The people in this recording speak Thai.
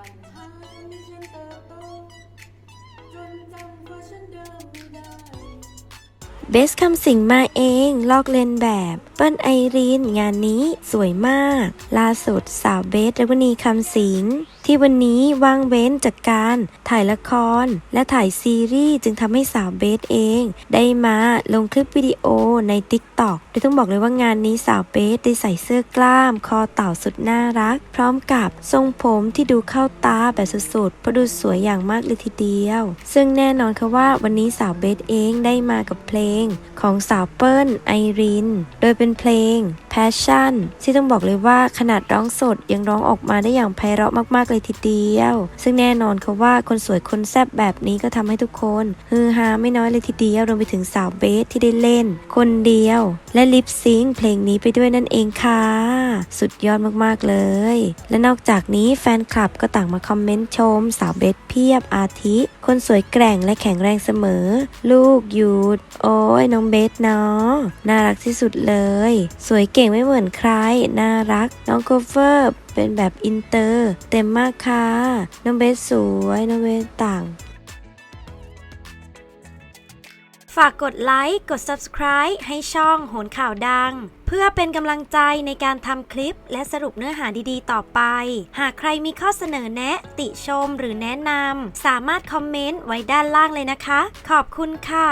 管他人间的都 เบสคำสิงมาเอง ลอกเลียนแบบ เปิ้ลไอรีน งานนี้สวยมาก ล่าสุดสาวเบสและวนีคำสิงที่วันนี้ว่างเว้นจากการถ่ายละคร และถ่ายซีรีส์จึงทำให้สาวเบสเอง ได้มาลงคลิปวิดีโอใน t ิ k t o k โดยต้องบอกเลยว่างานนี้สาวเบสได้ใส่เสื้อกล้าม คอเต่าสุดน่ารัก พร้อมกับทรงผมที่ดูเข้าตาแบบสุดๆเพราะดูสวยอย่างมากเลยทีเดียว ซึ่งแน่นอนค่ะว่าวันนี้สาวเบสเองได้มากับเพลงของสาวเปิ้ลไอริน โดยเป็นเพลง Passion ที่ต้องบอกเลยว่าขนาดร้องสดยังร้องออกมาได้อย่างไพเราะมาก ๆ เลยทีเดียว ซึ่งแน่นอนค่ะว่าคนสวยคนแซ่บแบบนี้ก็ทำให้ทุกคนฮือฮาไม่น้อยเลยทีเดียวรวมไปถึงสาวเบสที่ได้เล่น คนเดียว และลิปซิงเพลงนี้ไปด้วยนั่นเองค่ะ สุดยอดมากๆเลย และนอกจากนี้แฟนคลับก็ต่างมาคอมเมนต์ชม สาวเบสเพียบอาทิ คนสวยแกร่งและแข็งแรงเสมอ ลูกหยุดโอ้ยน้องเบสเนาะน่ารักที่สุดเลย สวยเก่งก่งไม่เหมือนใคร น่ารัก น้องโคเฟอร์เป็นแบบอินเตอร์ เต็มมากค่ะ น้องเบสสวย น้องเบสต่าง ฝากกดไลค์ กด subscribe ให้ช่องโหนข่าวดัง เพื่อเป็นกำลังใจในการทำคลิปและสรุปเนื้อหาดีๆ ต่อไป หากใครมีข้อเสนอแนะ ติชมหรือแนะนำสามารถคอมเมนต์ไว้ด้านล่างเลยนะคะ ขอบคุณค่ะ